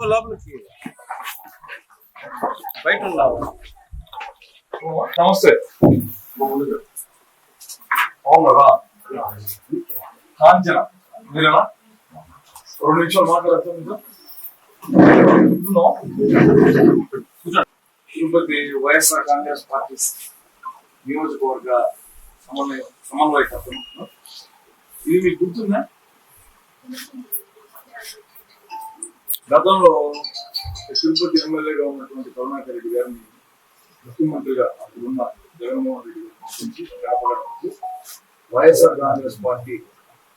లోపలికి. బయట ఉన్నావు. నమస్తే. బాగున్నారా? కాంచన. మీరేనా? రెండు నిమిషాలు మాట్లాడతాం తిరుపతి వైఎస్ఆర్ కాంగ్రెస్ పార్టీ నియోజకవర్గ సమన్వయ సమన్వయకర్త ఇది మీకు గుర్తుందా? గతంలో తిరుపతి ఎమ్మెల్యేగా ఉన్నటువంటి కరుణాకర్ రెడ్డి గారిని ముఖ్యమంత్రిగా అప్పుడు ఉన్న జగన్మోహన్ రెడ్డి గారిని కాపాడడానికి వైఎస్ఆర్ కాంగ్రెస్ పార్టీ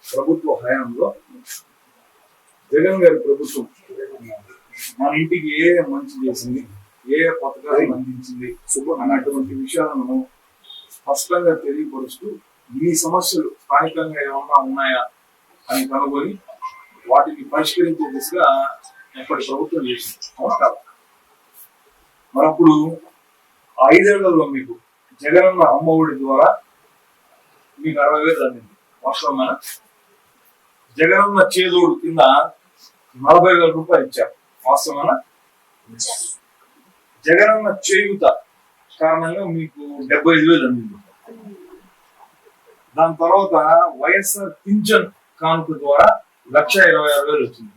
ప్రభుత్వ హయాంలో జగన్ గారి ప్రభుత్వం మన ఇంటికి ఏ మంచి చేసింది ఏ ఏ పథకాలు అందించింది అన్నటువంటి విషయాలను స్పష్టంగా తెలియపరుస్తూ ఈ సమస్యలు స్థానికంగా ఏమన్నా ఉన్నాయా అని కనుగొని వాటిని పరిష్కరించే దిశగా ఎప్పటి ప్రభుత్వం చేసింది. అవునా కాదా? మరి అప్పుడు ఐదేళ్ళలో మీకు జగనన్న అమ్మఒడి ద్వారా మీకు అరవై వేలు అందింది. వాస్తవమైన జగనన్న చేదోడు కింద నలభై వేల రూపాయలు ఇచ్చారు. వాస్తవమైన జగనన్న చేయుత కారణంగా మీకు డెబ్బై ఐదు వేలు అందింది. దాని తర్వాత వైఎస్ఆర్ పింఛన్ కానుక ద్వారా లక్ష ఇరవై ఆరు వేలు వచ్చింది.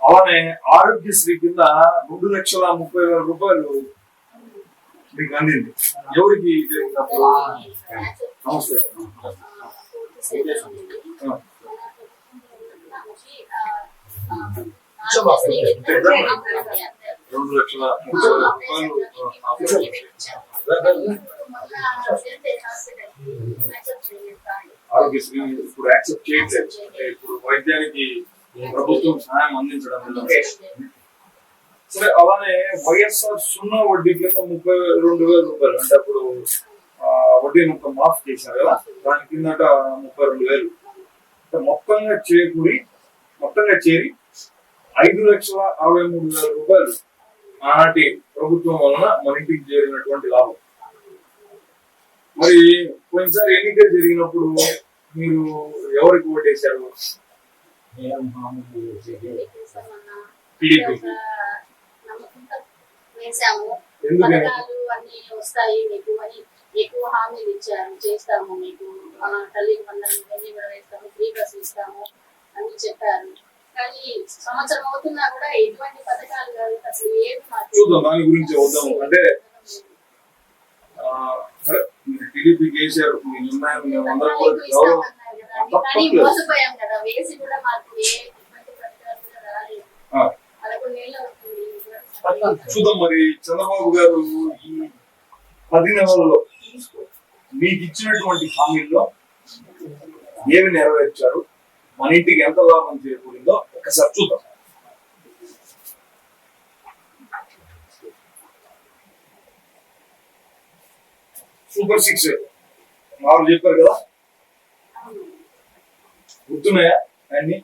అలానే ఆరోగ్యశ్రీ కింద రెండు లక్షల ముప్పై వేల రూపాయలు మీకు అందింది. ఎవరికి నమస్తే. రెండు లక్షల ముప్పై వేల రూపాయలు. ఆరోగ్యశ్రీ ఇప్పుడు యాక్సెప్ట్ చేయట్లేదు. అంటే ఇప్పుడు వైద్యానికి ప్రభుత్వం సహాయం అందించడం సరే అలానే వైఎస్ఆర్ సున్నా వడ్డీ కింద ముప్పై రెండు వేల రూపాయలు. అంటే అప్పుడు వడ్డీ మొత్తం మాఫ్ చేశారు కదా? దాని కిందట ముప్పై రెండు వేలు. అంటే మొత్తంగా చేకూరి మొత్తంగా చేరి ఐదు లక్షల అరవై మూడు వేల రూపాయలు. ఆనాటి ప్రభుత్వం వలన మన ఇంటికి చేరినటువంటి లాభం. మరి పోయినసారి ఎన్నికలు జరిగినప్పుడు మీరు ఎవరికి ఓటేశారు టీడీపీ. వేసాము ఎందుకని పథకాలు అన్ని వస్తాయి మీకు అని ఎక్కువ హామీలు ఇచ్చారు చేస్తాము మీకు. తల్లి వందలు ఇవన్నీ కూడా వేస్తాము ఫ్రీ బస్ ఇస్తాము అని చెప్పారు. కానీ సంవత్సరం అవుతున్నా కూడా ఎటువంటి పథకాలు కాదు అసలు ఏమి దాని గురించి వద్దాం అంటే మేము అందరం కూడా గౌరవం తప్పట్లేదు. పదకొండేళ్ళు అవుతుంది. చూద్దాం మరి చంద్రబాబు గారు ఈ పది నెలల్లో మీకు ఇచ్చినటువంటి హామీల్లో ఏమి నెరవేర్చారు? మన ఇంటికి ఎంత లాభం చేకూరిందో ఒకసారి చూద్దాం. సూపర్ సిక్స్ నాలుగు చెప్పారు కదా? గుర్తున్నాయా అన్ని.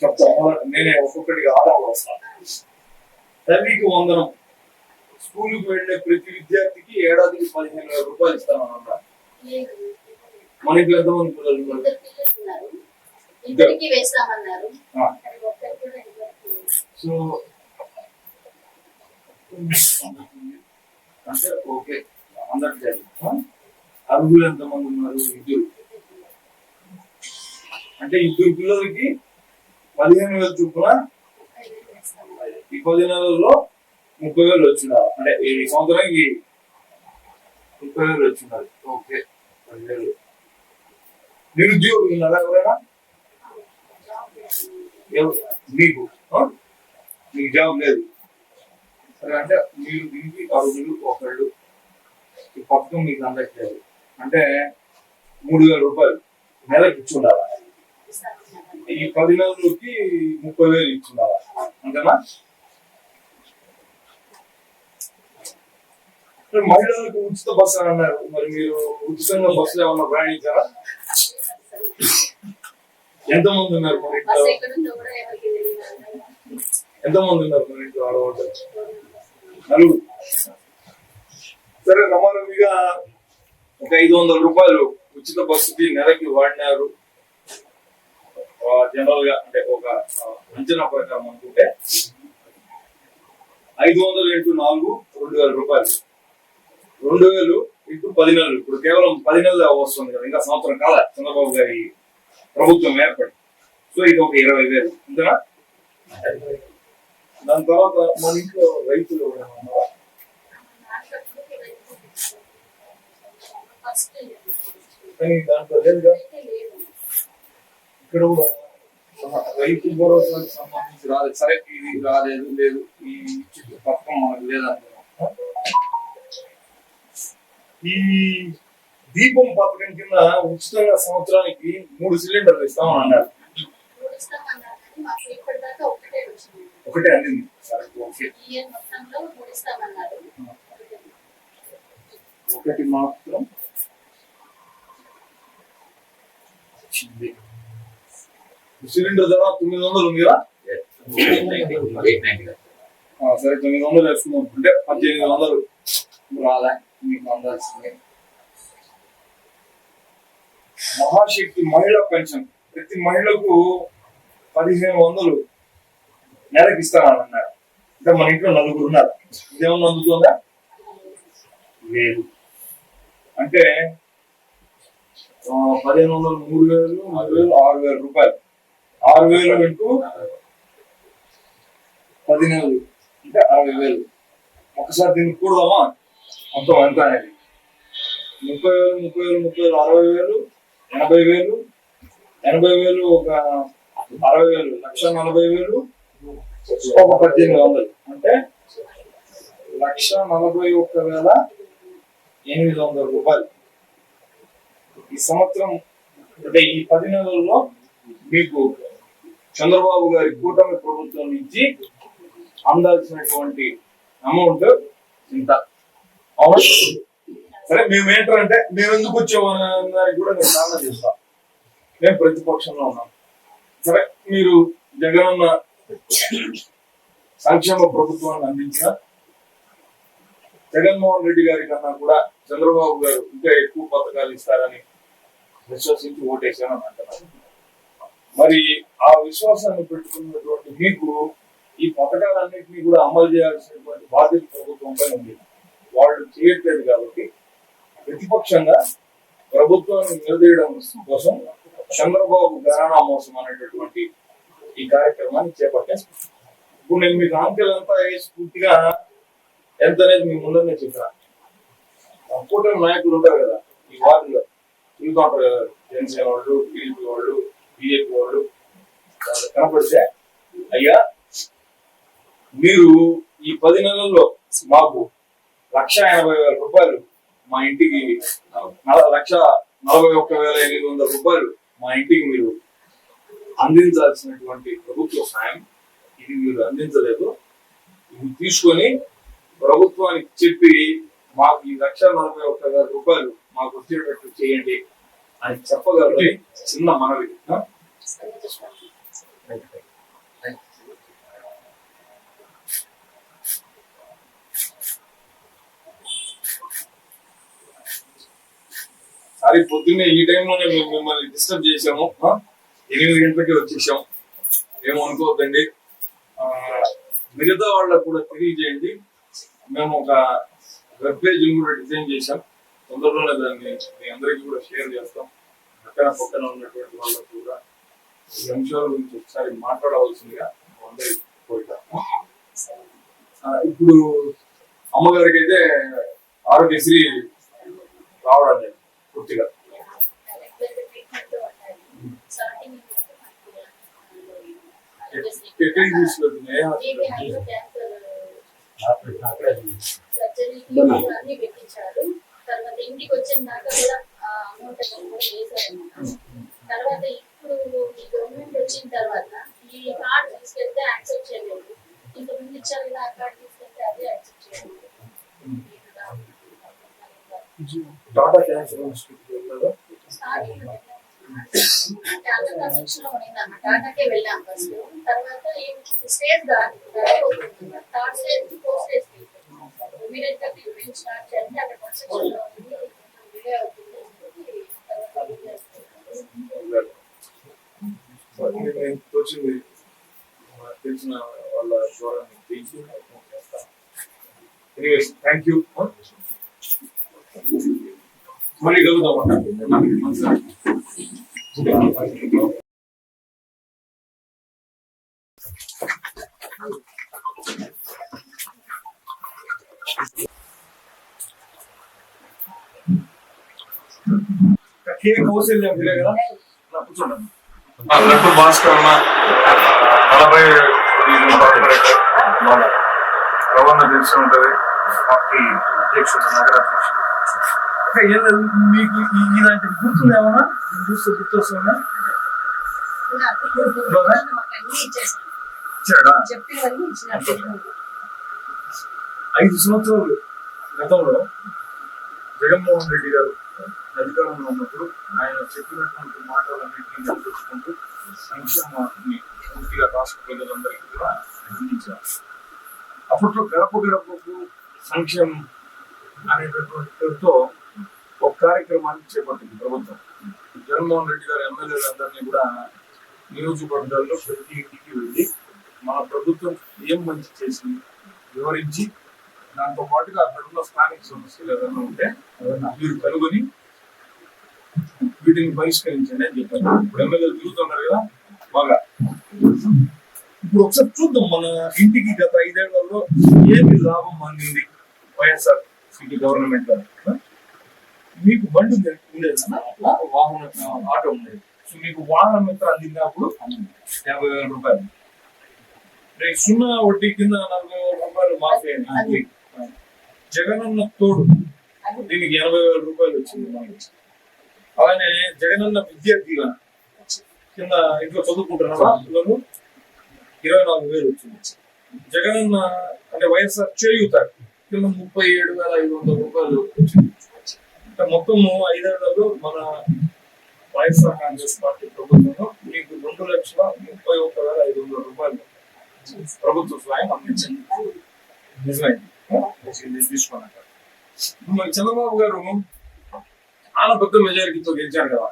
చెప్తాను నేనే ఒక్కొక్కటిగా ఆధారం వస్తాను తల్లికి వందనం. స్కూల్కి వెళ్ళే ప్రతి విద్యార్థికి ఏడాదికి పదిహేను వేల రూపాయలు ఇస్తామన్నా లేదు. మన ఇంట్లో ఎంతమంది పిల్లలు. సో అంటే ఓకే. అందరికి చేయాలి. అర్హులు ఎంతమంది ఉన్నారు? ఇద్దరు. అంటే ఇద్దరు పిల్లలకి పదిహేను వేల చొప్పున ఈ పది నెలల్లో ముప్పై వేలు వచ్చినారు. అంటే ఈ సంవత్సరానికి ముప్పై వేలు వచ్చినారు. ఓకే పదివేలు. నిరుద్యోగులు ఉన్నారా ఎవరైనా? మీకు. మీకు జాబ్ లేదు. సరే అంటే మీరు దీనికి అరుగులు ఒకళ్ళు. ఈ పథకం మీకు అందట్లేదు. అంటే మూడు వేల రూపాయలు నెలకి ఇచ్చి ఉండాలి ఇస్తామన్నారు. ఈ పది నెలలకి ముప్పై వేలు ఇచ్చి ఉండాలి అంతేనా మహిళలకు ఉచిత బస్సు అని అన్నారు. మరి మీరు ఉచితంగా బస్సులో ఏమన్నా ప్రయాణించారా? ఎంతమంది ఉన్నారు మన ఇంట్లో. ఎంతమంది ఉన్నారు మన ఇంట్లో ఆడవాళ్ళు? నలుగురు. సరే రమారమిగా ఒక ఐదు వందల రూపాయలు ఉచిత బస్సుకి నెలకి వాడినారు. జనరల్గా అంటే ఒక అంచనా ప్రకారం అనుకుంటే ఐదు వందలు ఇంటూ నాలుగు రెండు వేల రూపాయలు. రెండు వేలు ఇంటూ పది నెలలు ఇప్పుడు కేవలం పది నెలలు వస్తుంది కదా. ఇంకా సంవత్సరం కాల చంద్రబాబు గారి ప్రభుత్వం ఏర్పడి. సో ఇది ఒక ఇరవై వేలు. అంతేనా? దాని తర్వాత మన ఇంట్లో రైతులు ఎవరైనా ఉన్నారా? ఫస్ట్ కానీ దాంట్లో లేదుగా ఇక్కడ కూడా రైతు భరోసాకి సంబంధించి రాలేదు. సరే ఇది రాలేదు లేదు ఈ పథకం మనకు లేదంటున్నాం ఈ దీపం పథకం కింద ఉచితంగా సంవత్సరానికి మూడు సిలిండర్లు ఇస్తామని అన్నారు. ఒకటే అందింది ఒకటి మాత్రం వచ్చింది. సిలిండర్ ధర తొమ్మిది వందలు ఉంది కదా ఆ, సరే తొమ్మిది వందలు వేసుకుందాం అంటే పద్దెనిమిది వందలు. రాదా మీకు అందాల్సింది మహాశక్తి మహిళా పెన్షన్. ప్రతి మహిళకు పదిహేను వందలు నెలకి ఇస్తానన్నారు అంటే మన ఇంట్లో నలుగురు ఉన్నారు. ఇదేమన్నా అందుతుందా? లేదు. అంటే పదిహేను వందలు మూడు వేలు మూడు వేలు ఆరు వేల రూపాయలు. ఆరు వేలు ఇంటూ పది నెలలు అంటే అరవై వేలు. ఒకసారి దీన్ని కూడదామా? మొత్తం ఎంత అనేది? ముప్పై వేలు ముప్పై వేలు ముప్పై వేలు అరవై వేలు ఎనభై వేలు. ఎనభై వేలు ఒక అరవై వేలు లక్ష నలభై వేలు. ఒక పద్దెనిమిది వందలు. అంటే లక్ష నలభై ఒక్క వేల ఎనిమిది వందల రూపాయలు. ఈ సంవత్సరం అంటే ఈ పది నెలల్లో మీకు చంద్రబాబు గారి కూటమి ప్రభుత్వం నుంచి అందాల్సినటువంటి అమౌంట్ ఇంత అవును. సరే మేము ఏంటంటే మేము ఎందుకు వచ్చామని కూడా నేను సాధన చేస్తాం. మేము ప్రతిపక్షంలో ఉన్నాం. సరే మీరు జగనన్న సంక్షేమ ప్రభుత్వాన్ని అందించిన జగన్మోహన్ రెడ్డి గారి కన్నా కూడా చంద్రబాబు గారు ఇంకా ఎక్కువ పథకాలు ఇస్తారని విశ్వసించి అని అంటున్నారు మరి ఆ విశ్వాసాన్ని పెట్టుకున్నటువంటి మీకు ఈ పథకాలన్నింటినీ కూడా అమలు చేయాల్సినటువంటి బాధ్యత ప్రభుత్వంపై ఉంది. వాళ్ళు చేయట్లేదు కాబట్టి ప్రతిపక్షంగా ప్రభుత్వాన్ని నిలదీయడం కోసం చంద్రబాబు గణనా మోసం అనేటటువంటి ఈ కార్యక్రమాన్ని చేపట్టాను ఇప్పుడు నేను మీకు అంకెలంతా వేసి పూర్తిగా ఎంత అనేది మీ ముందరనే చెప్పాను. కూటమి నాయకులు ఉంటారు కదా ఈ వార్డులో. ఇంకొకరు ఉంటారు జనసేన వాళ్ళు టీడీపీ వాళ్ళు బీజేపీ వాళ్ళు కనపడితే అయ్యా మీరు ఈ పది నెలల్లో మాకు లక్ష ఎనభై వేల రూపాయలు మా ఇంటికి లక్ష నలభై ఒక్క వేల ఎనిమిది వందల రూపాయలు మా ఇంటికి మీరు అందించాల్సినటువంటి ప్రభుత్వ సాయం ఇది మీరు అందించలేదు. ఇది తీసుకొని ప్రభుత్వానికి చెప్పి మాకు ఈ లక్ష నలభై ఒక్క వేల రూపాయలు మాకు వచ్చేటట్టు చేయండి. అని చెప్పగలరు. చిన్న మనవి? సారీ పొద్దున్నే ఈ టైంలోనే మేము మిమ్మల్ని డిస్టర్బ్ చేసాము? ఎనిమిది గంటలకి వచ్చేసాం. ఏమో అనుకోవద్దండి. మిగతా వాళ్ళకు కూడా తెలియజేయండి. మేము ఒక వెబ్ పేజ్ కూడా డిజైన్ చేశాం. తొందరలోనే దాన్ని మీ అందరికీ కూడా షేర్ చేస్తాం. పక్కన పక్కన ఉన్నటువంటి వాళ్ళకు కూడా ఈ అంశాల గురించి ఒకసారి మాట్లాడవలసిందిగా అందరి కోరిక ఆ, ఇప్పుడు అమ్మగారికి అయితే ఆరోగ్యశ్రీ రావడం లేదు పూర్తిగా ఎక్కడికి తీసుకెళ్తుంది? ఏ హాస్పిటల్ తర్వాత ఇంటికి వచ్చిన దాకా కూడా అమౌంట్ తర్వాత ఇప్పుడు ఈ గవర్నమెంట్ వచ్చిన తర్వాత ఈ కార్డ్ తీసుకెళ్తే యాక్సెప్ట్ చేయలేదు. ఇంతకుముందు ఇచ్చారు కదా ఆ కార్డ్ తీసుకెళ్తే అదే యాక్సెప్ట్ చేయలేదు. టాటా క్యాన్సర్లో టాటాకే వెళ్ళాం ఫస్ట్ తర్వాత స్టేజ్ దాటి థర్డ్ స్టేజ్ ఫోర్త్ స్టేజ్ ఇమీడియట్గా ట్రీట్మెంట్ స్టార్ట్ చేయాలంటే అక్కడ కన్స్ట్రక్షన్లో ఉంది డిలే అవుతుంది వచ్చింది తెలిసిన వాళ్ళ ద్వారా మీకు తెలిసి ఎనీవేస్ థ్యాంక్ యూ మళ్ళీ కలుగుతాం కేక్ కౌశల్యం మీరే కదా? నా కూర్చోండి. లడ్డు భాస్కర్ అన్న నలభై రవాణా తెలిసి ఉంటది. పార్టీ అధ్యక్షుడు నగర అధ్యక్షుడు. అక్క, ఏదో మీకు ఇలాంటి గుర్తులు ఏమన్నా? చూస్తే గుర్తొస్తుందా ఐదు సంవత్సరాలు గతంలో జగన్మోహన్ రెడ్డి గారు అధికారంలో ఉన్నప్పుడు ఆయన చెప్పినటువంటి మాటలన్నింటినీ నిలబెట్టుకుంటూ సంక్షేమాన్ని పూర్తిగా రాష్ట్ర ప్రజలందరికీ కూడా అందించారు. అప్పట్లో గడప గడపకు సంక్షేమం అనేటటువంటి పేరుతో ఒక కార్యక్రమాన్ని చేపట్టింది ప్రభుత్వం. జగన్మోహన్ రెడ్డి గారు ఎమ్మెల్యేలందరినీ కూడా నియోజకవర్గాల్లో ప్రతి ఇంటికి వెళ్ళి మన ప్రభుత్వం ఏం మంచి చేసింది వివరించి దాంతో పాటుగా అక్కడ ఉన్న స్థానిక సమస్యలు ఏదైనా ఉంటే మీరు కనుగొని వీటిని పరిష్కరించండి అని చెప్పారు. ఇప్పుడు ఎమ్మెల్యేలు తిరుగుతున్నారు కదా బాగా. ఇప్పుడు ఒకసారి చూద్దాం మన ఇంటికి గత ఐదేళ్ళలో ఏమి లాభం అందింది వైఎస్ఆర్ సిటీ గవర్నమెంట్ మీకు బండి ఉండే- ఉండేదా? వాహన ఆటో ఉండేది సో మీకు వాహనం ఎంత అందినప్పుడు యాభై వేల రూపాయలు. రేపు సున్నా వడ్డీ కింద నలభై వేల రూపాయలు మాఫీ జగనన్న తోడు దీనికి ఎనభై వేల రూపాయలు వచ్చింది మనకి. అలానే జగనన్న విద్యార్థిగా కింద ఇంట్లో చదువుకుంటున్నారా? ఇరవై నాలుగు వేలు వచ్చింది. జగనన్న అంటే వైఎస్ఆర్ చేయూత కింద ముప్పై ఏడు వేల ఐదు వందల రూపాయలు వచ్చింది. అంటే మొత్తము ఐదేళ్ళలో మన వైఎస్ఆర్ కాంగ్రెస్ పార్టీ ప్రభుత్వంలో మీకు రెండు లక్షల ముప్పై ఒక్క వేల ఐదు వందల రూపాయలు ప్రభుత్వ సాయం అందించింది. నిజమైంది. మరి చంద్రబాబు గారు చాలా పెద్ద మెజారిటీతో గెలిచారు కదా.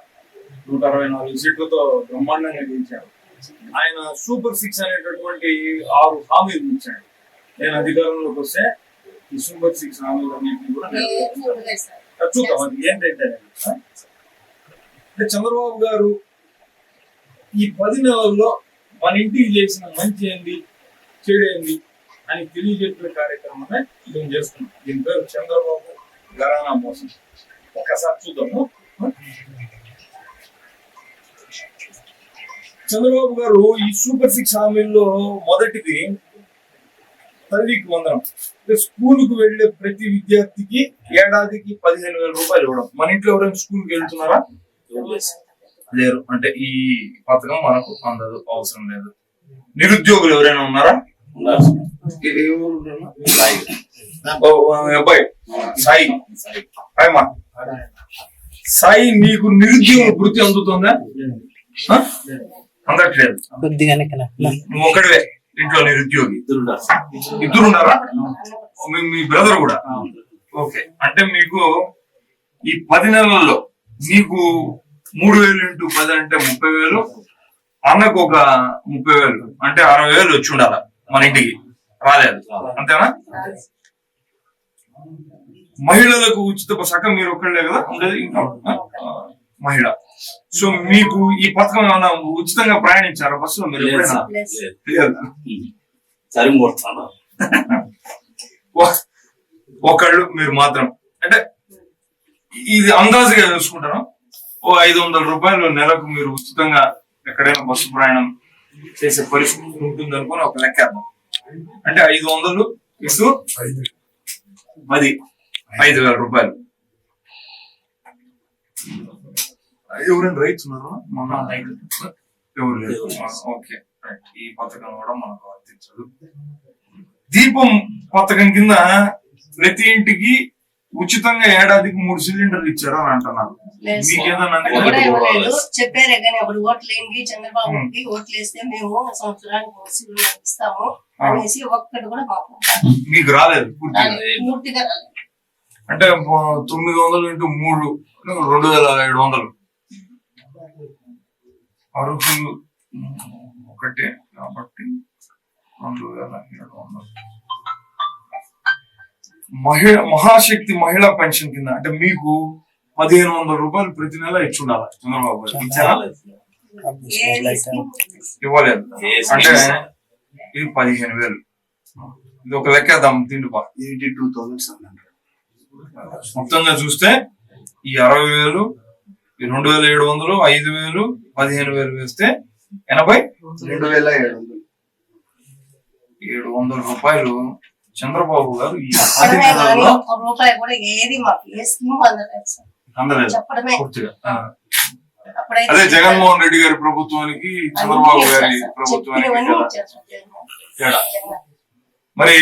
నూట అరవై నాలుగు సీట్లతో బ్రహ్మాండంగా గెలిచారు. ఆయన సూపర్ సిక్స్ అనేటటువంటి ఆరు హామీలు ఇచ్చాడు. నేను అధికారంలోకి వస్తే ఈ సూపర్ సిక్స్ హామీలన్నింటినీ కూడా చూద్దాం అది ఏంటంటే చంద్రబాబు గారు ఈ పది నెలల్లో మన ఇంటికి చేసిన మంచి ఏంది చెడు ఏంది అని తెలియజెప్పే కార్యక్రమమే మేము చేస్తున్నాం. దీని పేరు చంద్రబాబు గరానా మోసం. ఒక్కసారి చూద్దాము చంద్రబాబు గారు ఈ సూపర్ సిక్స్ హామీల్లో మొదటిది తల్లికి వందనం. అంటే స్కూలుకు వెళ్ళే ప్రతి విద్యార్థికి ఏడాదికి పదిహేను వేల రూపాయలు ఇవ్వడం. మన ఇంట్లో ఎవరైనా స్కూల్కి వెళ్తున్నారా? లేరు. అంటే ఈ పథకం మనకు అందదు అవసరం లేదు. నిరుద్యోగులు ఎవరైనా ఉన్నారా? సాయి హాయ్ మా సాయి నీకు నిరుద్యోగ వృత్తి అందుతుందా? అందట్లేదు నువ్వు ఒకటివే ఇంట్లో నిరుద్యోగి. ఇద్దరు ఉన్నారా మీ మీ బ్రదర్ కూడా? ఓకే. అంటే మీకు ఈ పది నెలల్లో మీకు మూడు వేలు ఇంటూ పది అంటే ముప్పై వేలు అన్నకు ఒక ముప్పై వేలు అంటే అరవై వేలు వచ్చి ఉండాలి? మన ఇంటికి. రాలేదు. అంతేనా? మహిళలకు ఉచిత సగం మీరు ఒక్కళ్ళే కదా? ఉండేది ఇంకా మహిళ. సో మీకు ఈ పథకం ఏమైనా ఉచితంగా ప్రయాణించారా బస్సులో మీరు ఒకళ్ళు మీరు మాత్రం. అంటే ఇది అందాజుగా చూసుకుంటాను ఓ ఐదు వందల రూపాయలు నెలకు మీరు ఉచితంగా ఎక్కడైనా బస్సు ప్రయాణం చేసే పరిస్థితి ఉంటుంది అనుకుని ఒక లెక్క. అంటే ఐదు వందలు ఇటు పది ఐదు వేల రూపాయలు. ఎవరైనా రైతు ఉన్నారా? మన ఎవరు లేరు? ఓకే ఈ పథకం కూడా మనకు వర్తించదు. దీపం పథకం కింద ప్రతి ఇంటికి ఉచితంగా ఏడాదికి మూడు సిలిండర్లు ఇచ్చారు అని అంటున్నారు. చెప్పారే కానీ అప్పుడు ఓట్లు ఏంటి? చంద్రబాబుకి ఓట్లు వేస్తే మేము సంవత్సరానికి ఒక సిలిండర్ ఇస్తాము అనేసి ఒక్కటి కూడా మాకు మీకు రాలేదు పూర్తిగా? రాలేదు. అంటే తొమ్మిది వందలు ఇంటూ మూడు రెండు వేల ఏడు వందలు. అర్హులు ఒకటి కాబట్టి రెండు వేల ఏడు వందలు. మహిళ మహాశక్తి మహిళా పెన్షన్ కింద అంటే మీకు పదిహేను వందల రూపాయలు ప్రతి నెల ఇచ్చి ఉండాలి చంద్రబాబు గారు. ఇచ్చారా ఇవ్వలేదు. అంటే? ఇది పదిహేను వేలు. ఇది ఒక లెక్కేద్దాం తిండి బా eighty two thousand seven hundred మొత్తంగా చూస్తే ఈ అరవై వేలు ఈ రెండు వేల ఏడు వందలు ఐదు వేలు పదిహేను వేలు వేస్తే ఎనభై? రెండు వేల ఏడు వందలు. ఏడు వందల రూపాయలు. చంద్రబాబు గారు ఈ ఒక్క రూపాయి కూడా ఏది అందలేదు సార్. అందలేదు. చెప్పడమే. పూర్తిగా. అదే జగన్మోహన్ రెడ్డి గారి ప్రభుత్వానికి చంద్రబాబు గారి. ప్రభుత్వానికి తేడా. మరి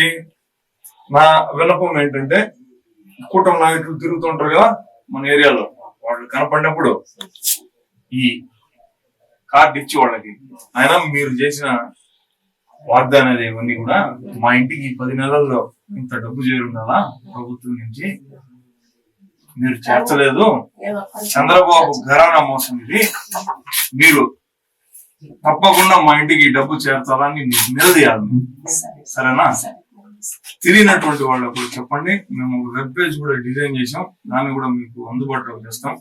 నా విన్నపం ఏంటంటే కూటమి నాయకులు తిరుగుతుంటారు కదా మన ఏరియాలో. వాళ్ళు కనపడినప్పుడు ఈ కార్డు ఇచ్చి వాళ్ళకి. ఆయన మీరు చేసిన వాగ్దానాలు ఇవన్నీ కూడా మా ఇంటికి పది నెలల్లో ఇంత డబ్బు చేరుండాలా ప్రభుత్వం నుంచి? మీరు చేర్చలేదు. చంద్రబాబు ఘరానా మోసం ఇది. మీరు తప్పకుండా మా ఇంటికి డబ్బు చేర్చాలని మీరు నిలదీయాలి. సరేనా? సరే. తెలియనటువంటి వాళ్ళకు చెప్పండి. మేము వెబ్ పేజ్ కూడా డిజైన్ చేసాం దాన్ని కూడా మీకు అందుబాటులో చేస్తాం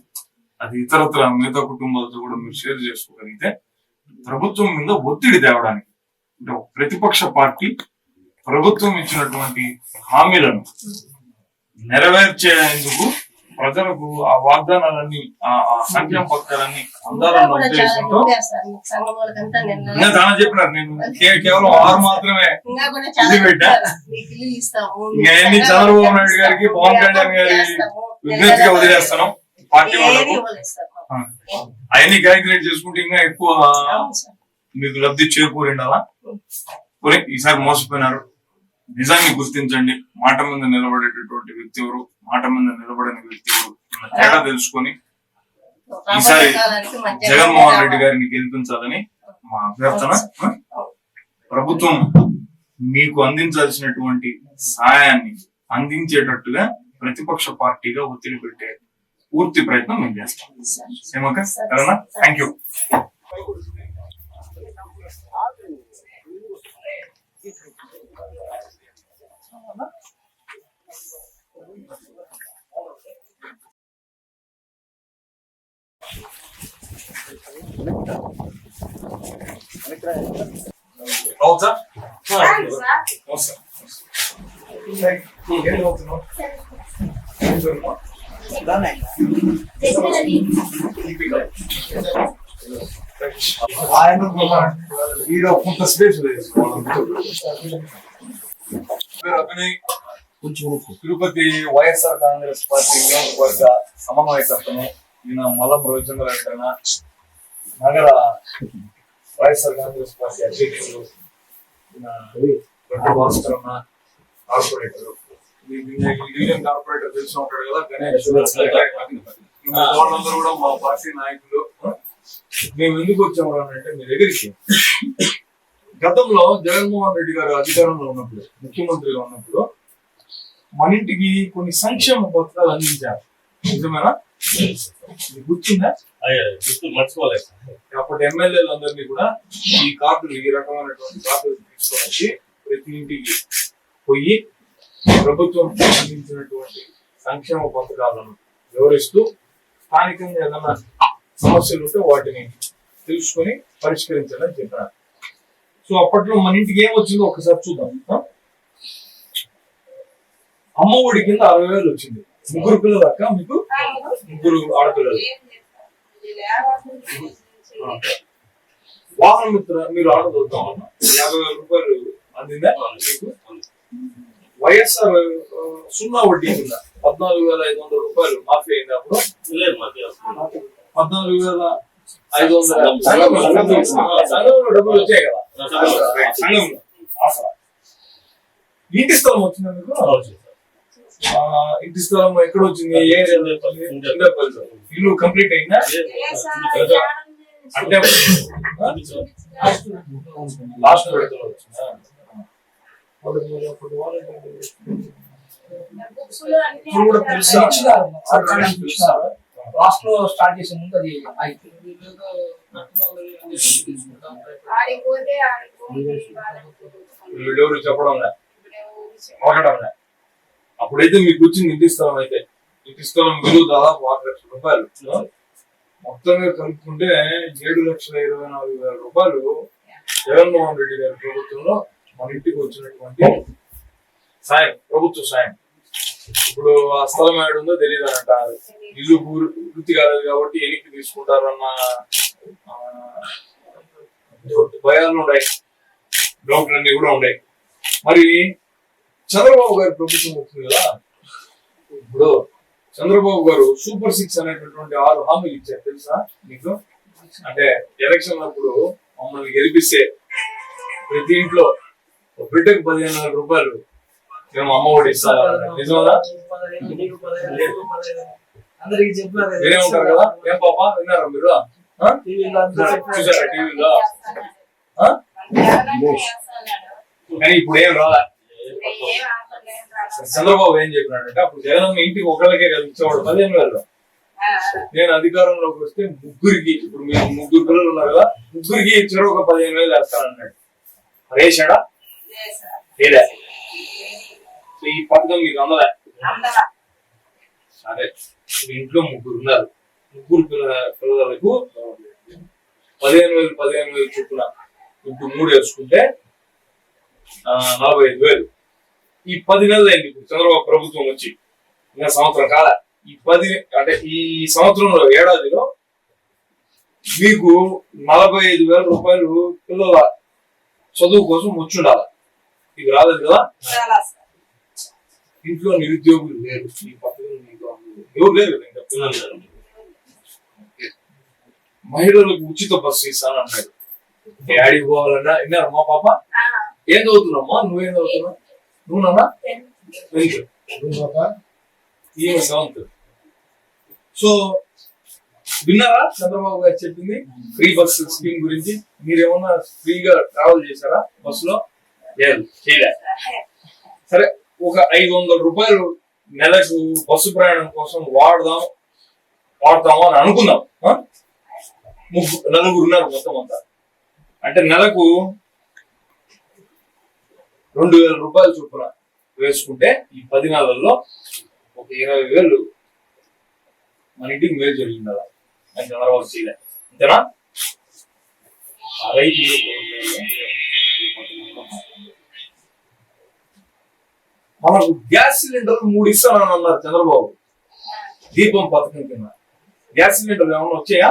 అది ఇతరత్ర మిగతా కుటుంబాలతో కూడా మీరు షేర్ చేసుకోగలిగితే ప్రభుత్వం మీద ఒత్తిడి తేవడానికి ప్రతిపక్ష పార్టీ ప్రభుత్వం ఇచ్చినటువంటి హామీలను నెరవేర్చేందుకు ప్రజలకు ఆ వాగ్దానాలన్నీ ఆ సంక్షేమ పథకాలన్నీ ఇంకా అందాలన్న ఉద్దేశంతో చాలా చెప్పినారు నేను కేవలం ఆరు మాత్రమే ఇది పెట్టా? ఇంకా ఎన్ని చంద్రబాబు నాయుడు గారికి పవన్ కళ్యాణ్ గారి విజ్ఞప్తిగా వదిలేస్తాను పార్టీ వాళ్ళకు. అవన్నీ క్యాలిక్యులేట్ చేసుకుంటే ఇంకా ఎక్కువ. మీకు లబ్ధి చేకూరిండాలా? పోనీ ఈసారి మోసపోయినారు. నిజాన్ని గుర్తించండి. మాట మీద నిలబడేటటువంటి వ్యక్తి ఎవరు? మాట మీద నిలబడని వ్యక్తి ఎవరు? తేడా తెలుసుకొని ఈసారి జగన్మోహన్ రెడ్డి గారిని గెలిపించాలని మా అభ్యర్థన ప్రభుత్వం మీకు అందించాల్సినటువంటి సహాయాన్ని అందించేటట్టుగా ప్రతిపక్ష పార్టీగా ఒత్తిడి పెట్టే పూర్తి ప్రయత్నం మేము చేస్తాం. ఏమక్క థ్యాంక్ యూ అవుతా వస్తా ఏం చదువుతున్నావు ఏం చదువుతున్నావు ఆయన ఈడ కొంత స్పేస్ లేదు Abhinay Tirupati YSR Congress party నియోజకవర్గ సమన్వయకర్తను ఈయన మల్లం రవిచంద్ర నగర వైఎస్ఆర్ కాంగ్రెస్ పార్టీ అధ్యక్షులు ఈయన భాస్కర్ అన్న కార్పొరేటర్. డివిజన్ కార్పొరేటర్ తెలిసి ఉంటాడు కదా గణేష్. కూడా మా పార్టీ నాయకులు. మేము ఎందుకు వచ్చాము అని అంటే మీ దగ్గరికి. గతంలో జగన్మోహన్ రెడ్డి గారు అధికారంలో ఉన్నప్పుడు ముఖ్యమంత్రిగా ఉన్నప్పుడు మన ఇంటికి కొన్ని సంక్షేమ పథకాలు అందించారు. నిజమేనా? గుర్తుందా? అయ్యా గుర్తు మర్చిపోలేదు అప్పటి ఎమ్మెల్యేలు అందరినీ కూడా ఈ కార్డులు ఈ రకమైనటువంటి కార్డులు తీసుకొచ్చి ప్రతి ఇంటికి పోయి ప్రభుత్వం అందించినటువంటి సంక్షేమ పథకాలను వివరిస్తూ స్థానికంగా ఏదైనా సమస్యలు ఉంటే వాటిని తెలుసుకొని పరిష్కరించాలని చెప్పారు. సో అప్పట్లో మన ఇంటికి ఏం వచ్చిందో ఒకసారి చూద్దాం. అమ్మ ఒడి కింద అరవై వేలు వచ్చింది. ముగ్గురు పిల్లలు అక్క మీకు ముగ్గురు ఆడపిల్లలు. వాహన మిత్ర మీరు ఆర్డర్ చూద్దాం యాభై వేల రూపాయలు అందిందా మీకు? వైఎస్ఆర్ సున్నా వడ్డీ కింద పద్నాలుగు వేల ఐదు వందల రూపాయలు మాఫీ అయింది అప్పుడు. లేదు మాకు పద్నాలుగు వేల ఐదు వందల సంఘంలో డబ్బులు వచ్చాయి కదా సంఘంలో. ఇంటి స్థలం ఆ, ఇంటి స్థలం ఎక్కడ వచ్చింది ఏ. ఇల్లు కంప్లీట్ అయిందా అంటే లాస్ట్ విడతలో వచ్చిందా ఇప్పుడు కూడా తెలుసా లాస్ట్లో స్టార్ట్ చేసే ముందు అది అయిపోయింది వీళ్ళెవరు చెప్పడం. ఒకటం అప్పుడైతే మీకు వచ్చింది ఇంటి స్థలం అయితే. ఇంటి స్థలం విలువ దాదాపు ఆరు లక్షల రూపాయలు. మొత్తంగా కలుపుకుంటే ఏడు లక్షల ఇరవై నాలుగు వేల రూపాయలు జగన్మోహన్ రెడ్డి గారి ప్రభుత్వంలో మన ఇంటికి వచ్చినటువంటి సాయం ప్రభుత్వ సాయం. ఇప్పుడు ఆ స్థలం ఏడుందో తెలియదు అంటారు ఇల్లు పూర్తి కాలేదు కాబట్టి ఎనికి తీసుకుంటారన్న భయాలు ఉన్నాయి. డౌట్లు అన్ని కూడా ఉన్నాయి. మరి చంద్రబాబు గారి ప్రభుత్వం వస్తుంది కదా? ఇప్పుడు చంద్రబాబు గారు సూపర్ సిక్స్ అనేటటువంటి ఆరు హామీలు ఇచ్చారు. తెలుసా మీకు? అంటే ఎలక్షన్ అప్పుడు మమ్మల్ని గెలిపిస్తే ప్రతి ఇంట్లో ఒక బిడ్డకు పదిహేను వేల రూపాయలు మేము అమ్మ ఒడి ఇస్తాం నిజమదా అందరికి చెప్పారు మీరే ఉంటారు కదా? ఏం పాప? విన్నారా మీరు. చూసారా టీవీలో. కానీ ఇప్పుడు ఏం రాలే ఇప్పుడు ఏం ఆపలేదు, ఏం రాలేదు. చంద్రబాబు ఏం చెప్పినాడంటే అప్పుడు జగన్ ఇంటికి ఒకళ్ళకే కలిగించేవాడు పదిహేను వేలు ఆ, నేను అధికారంలోకి వస్తే ముగ్గురికి ఇప్పుడు మేము ముగ్గురు పిల్లలు ఉన్నారు కదా ముగ్గురికి చెరువు ఒక పదిహేను వేలు వేస్తానన్నాడు. మరి వేసాడా. లేదా? ఈ పథకం మీకు అందలే అందరూ సరే ఇంట్లో ముగ్గురు ఉన్నారు. ముగ్గురు పిల్ల పిల్లలకు పదిహేను వేలు పదిహేను వేలు చొప్పున ఇప్పుడు మూడు వేసుకుంటే నలభై ఐదు వేలు. ఈ పది నెలలు అయింది ఇప్పుడు చంద్రబాబు ప్రభుత్వం వచ్చి. ఇంకా సంవత్సరం కాల. ఈ పది అంటే ఈ సంవత్సరంలో ఏడాదిలో మీకు నలభై ఐదు వేల రూపాయలు పిల్లల చదువు కోసం వచ్చుండాలి ఇది రాలేదు కదా. ఇంట్లో నిరుద్యోగులు లేరు. ఎవరు లేరు? ఇంకా పిల్లలు మహిళలకు ఉచిత బస్సు ఇస్తాను అన్నాడు. యాడికి పోవాలన్నా విన్నారు మా పాప? ఏం చదువుతున్నామ్మా నువ్వేం చదువుతున్నావు? నువ్వునా ఈమె సెవెంత్. సో విన్నారా చంద్రబాబు గారు చెప్పింది? ఫ్రీ బస్ స్కీమ్ గురించి. మీరేమన్నా ఫ్రీగా ట్రావెల్ చేశారా బస్సులో? లేదు చేయలే. సరే ఒక ఐదు వందల రూపాయలు నెలకు బస్సు ప్రయాణం కోసం వాడదాం వాడతాము అని అనుకుందాం ముగ్గురు నలుగురు ఉన్నారు మొత్తం అంతా. అంటే నెలకు రెండు వేల రూపాయలు చొప్పున వేసుకుంటే ఈ పది నెలల్లో ఒక ఇరవై వేలు మన ఇంటికి మేలు జరిగింది అలా. అని చంద్రబాబు చేయలే. అంతేనా? రైతు మనకు గ్యాస్ సిలిండర్ మూడు ఇస్తానని అన్నారు చంద్రబాబు. దీపం పథకం కింద. గ్యాస్ సిలిండర్ ఏమన్నా వచ్చాయా?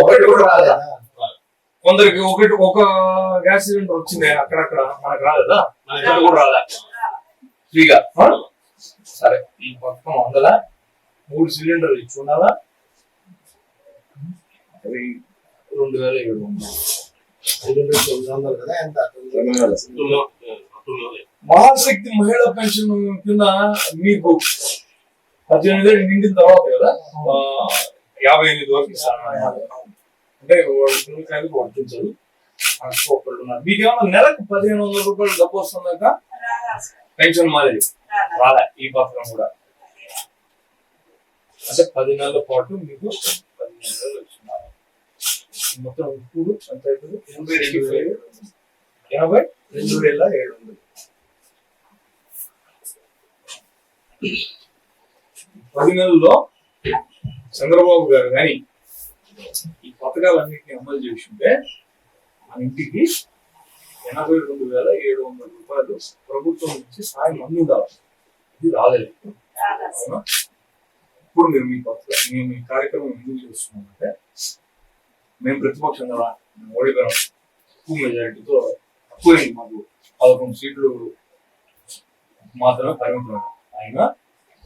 ఒకటి కూడా కొందరికి ఒకటి ఒక గ్యాస్ సిలిండర్ వచ్చింది అక్కడక్కడ. మనకు రాలేదా? కూడా రాలే. ఫ్రీగా? సరే. ఈ పథకం అందలా మూడు సిలిండర్లు ఇచ్చి ఉండాలా? రెండు వేల ఏడు వందలు. మహాశక్తి మహిళా పెన్షన్ కింద మీకు పద్దెనిమిది ఏళ్ళు నిండిన తర్వాత కదా యాభై ఎనిమిది వరకు అంటే ఒకళ్ళు ఉన్నారు. మీకేమన్నా నెలకు పదిహేను వందల రూపాయలు డబ్బు వస్తుందాక. పెన్షన్ మాదిరి. రాలా. ఈ పథకం కూడా. అంటే పది నెలల పాటు మీకు పదిహేను వేలు వచ్చినారు మొత్తం ఇప్పుడు ఎంత అవుతుంది ఎనభై రెండు వేలు ఎనభై రెండు వేల ఏడు వందలు. పది నెలల్లో చంద్రబాబు గారు కానీ ఈ పథకాలన్నింటినీ అమలు చేసి ఉంటే మన ఇంటికి ఎనభై రెండు వేల ఏడు వందల రూపాయలు ప్రభుత్వం నుంచి సాయం అంది ఉండాలి ఇది రాలేదు? ఇప్పుడు మీరు మీ పథకం మేము ఈ కార్యక్రమం ఎందుకు చేస్తున్నామంటే మేము ప్రతిపక్షం కదా మేము ఓడిపోయాం ఎక్కువ మెజారిటీతో తక్కువైంది మాకు పదకొండు సీట్లు మాత్రమే పరిమితం అయినా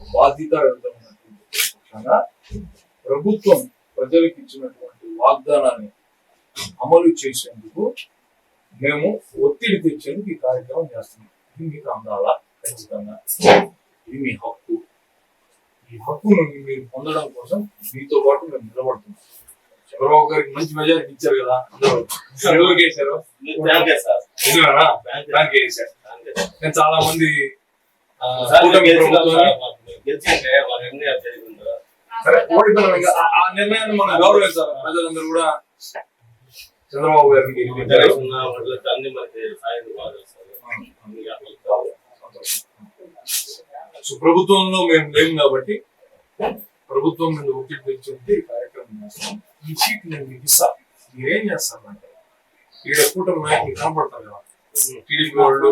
బాధ్యత ప్రతిపక్షంగా ప్రభుత్వం ప్రజలకు ఇచ్చినటువంటి వాగ్దానాన్ని అమలు చేసేందుకు మేము ఒత్తిడి తెచ్చేందుకు ఈ కార్యక్రమం చేస్తున్నాం. ఇది మీకు అందాలా ఖచ్చితంగా. ఇది మీ హక్కు. ఈ హక్కును మీరు పొందడం కోసం మీతో పాటు మేము నిలబడుతున్నాం. చంద్రబాబు గారికి మంచి మెజారిటీ ఇచ్చారు కదా. ఎవరికి వేశారు దానికి వేశారు నేను చాలా మంది ఆ, నిర్ణయాన్ని మనం గౌరవించాలి ప్రజలందరూ కూడా చంద్రబాబు గారిని. సో ప్రభుత్వంలో మేము లేము కాబట్టి ప్రభుత్వం మీద ఒత్తిడి తెచ్చుంటే ఈ కార్యక్రమం చేస్తాం ఈ సీట్ నేను మీకు ఇస్తా మీరేం చేస్తారంటే ఈడ కూటమి నాయకులు కనపడతారు కదా. టీడీపీ వాళ్ళు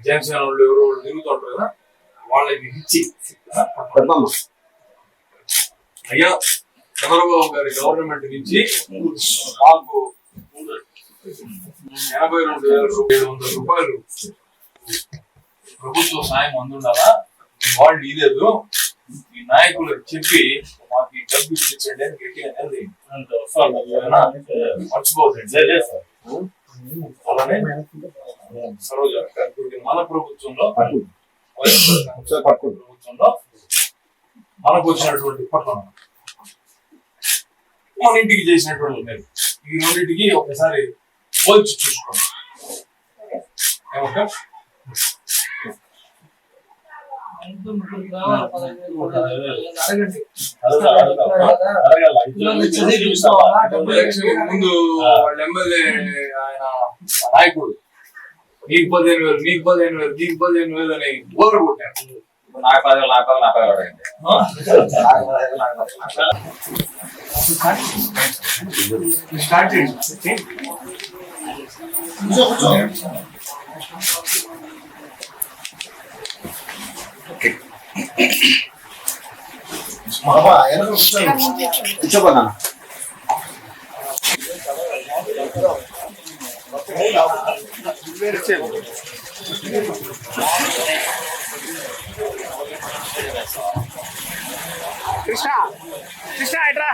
జనసేన వాళ్ళు ఎవరో వాళ్ళు తిరుగుతుంటారు కదా. వాళ్ళకి ఇచ్చి అయ్యా చంద్రబాబు గారి గవర్నమెంట్ నుంచి మాకు ఎనభై రెండు వేల ఏడు వందల రూపాయలు ప్రభుత్వ సాయం అందుండాలా వాళ్ళు ఇదేదో ఈ నాయకులకు చెప్పి మాకు ఈ డబ్బు ఇప్పించండి అని గట్టిగా అనేది మర్చిపోతుంది అలానే సరోజ మన ప్రభుత్వంలో ప్రభుత్వంలో మనకు వచ్చినటువంటి పట్టణం. మన ఇంటికి చేసినటువంటి మేలు. ఈ రెండింటికి ఒకసారి పోల్చి చూసుకోండి. ఏమంటారు ఇంట్లో ముగ్గురు కావాలి, పదహైదు వేలు కూడా. అడగండి. అడగాలి, అడగాలి. అడగాలి. పిల్లల్ని చదివి చూసుకోవాలా? డబ్బులు ఎలక్షన్ ముందు వాళ్ళ ఎమ్మెల్యే ఆయన నాయకుడు నీకు పదిహేను వేలు నీకు పదిహేను వేలు నీకు పదిహేను వేలు అని ఓవర్ కొట్టారు నాకు పది నాకు పది నా పది స్టార్ట్ చేయండి కూర్చోపోనా కృష్ణ కృష్ణ ఎట్రా